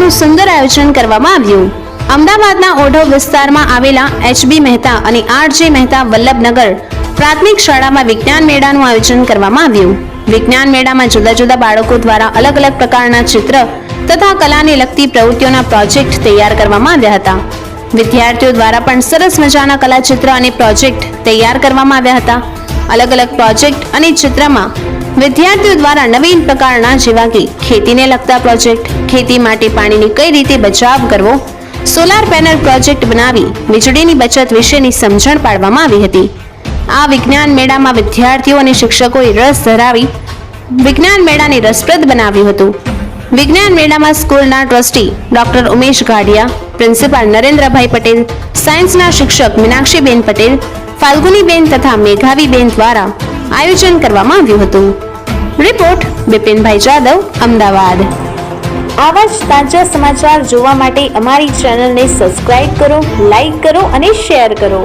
મેળાનું સુંદર આયોજન કરવામાં આવ્યું. અમદાવાદના ઓઢવ વિસ્તારમાં આવેલા એચબી મહેતા અને આરજે મહેતા વલ્લભનગર પ્રાથમિક શાળામાં વિજ્ઞાન મેળાનું આયોજન કરવામાં આવ્યું. વિજ્ઞાન મેળામાં જુદા જુદા બાળકો દ્વારા અલગ અલગ પ્રકારના ચિત્ર તથા કલાને લગતી પ્રવૃત્તિઓના પ્રોજેક્ટ તૈયાર કરવામાં આવ્યા હતા. વિદ્યાર્થીઓ દ્વારા પણ સરસ મજાના કલાચિત્ર અને પ્રોજેક્ટ તૈયાર કરવામાં આવ્યા હતા. અલગ અલગ પ્રોજેક્ટ અને ચિત્રમાં વિદ્યાર્થીઓ દ્વારા નવીન પ્રકારના જેવા કે ખેતીને લગતા પ્રોજેક્ટ, ખેતી માટે પાણીની કઈ રીતે બચાવ કરવો? સોલાર પેનલ પ્રોજેક્ટ બનાવી વીજળીની બચત વિશેની સમજણ પાડવામાં આવી હતી. આ વિજ્ઞાન મેળામાં વિદ્યાર્થીઓ અને શિક્ષકોએ રસ ધરાવી વિજ્ઞાન મેળાને રસપ્રદ બનાવ્યું હતું. વિજ્ઞાન મેળામાં સ્કૂલના trustee doctor Umesh Gadiya, principal Narendrabhai Patel, સાયન્સના શિક્ષક મીનાક્ષીબેન પટેલ, ફાલ્ગુનીબેન તથા મેઘાવીબેન દ્વારા આયોજન કરવામાં આવ્યું હતું. રિપોર્ટ બિપિનભાઈ જાદવ, અમદાવાદ. આવા જ તાજા સમાચાર જોવા માટે અમારી ચેનલને સબસ્ક્રાઇબ કરો લાઈક કરો અને શેર કરો.